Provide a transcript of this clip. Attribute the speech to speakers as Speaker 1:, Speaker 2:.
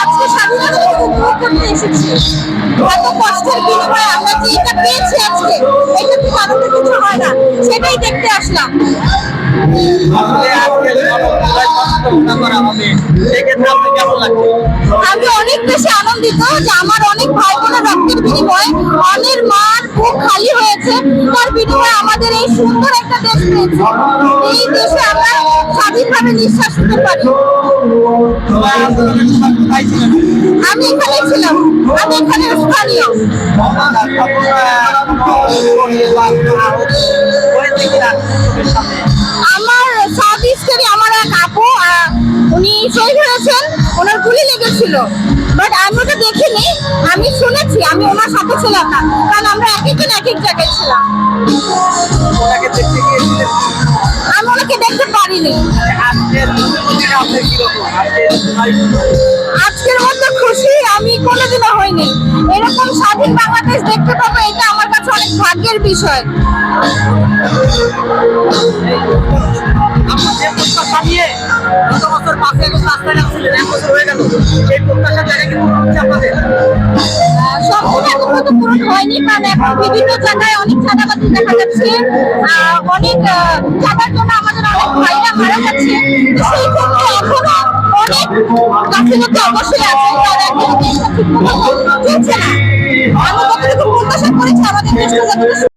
Speaker 1: আজকে স্বাধীনতা উপভোগ করতে এসেছি। এত কষ্টের বিনিময়ে আমরা যে এটা পেয়েছি আজকে এটা তো কারোর কিছু হয় না। সেটাই দেখতে আসলাম। আমি অনেক বেশি আনন্দিত যে আমার অনেক ভাই বোনের রক্তের বিনিময়ে অনেক মার বুক খালি হয়েছে। তার বিনিময়ে আমাদের এই সুন্দর একটা দেশ পেয়েছি। এই দেশে আমরা স্বাধীনভাবে নিঃশ্বাস নিতে পারি। আমি এখানে ছিলাম। আমি এখানে স্থানীয়। আমার সাউথ ইস্টেরই আমার এক আপু উনি শহীদ হয়েছেন। ওনার গুলি লেগেছিল। বাট আমি ওটা দেখিনি। আমি শুনেছি, আমি ওনার সাথে ছিলাম না। কারণ আমরা এক একজন এক এক জায়গায় ছিলাম। পারিনি
Speaker 2: আজকের
Speaker 1: মতো খুশি আমি কোনোদিনও হইনি। এরকম স্বাধীন বাংলাদেশ দেখতে পাবো এটা আমার কাছে অনেক ভাগ্যের বিষয়। হয়নি বিভিন্ন জায়গায় অনেক চাঁদাবাজি দেখা যাচ্ছে। অনেক চাঁদার জন্য আমাদের সেই ক্ষেত্রে এখনও অনেক গাফিলতি অবশ্যই আছে আমাদের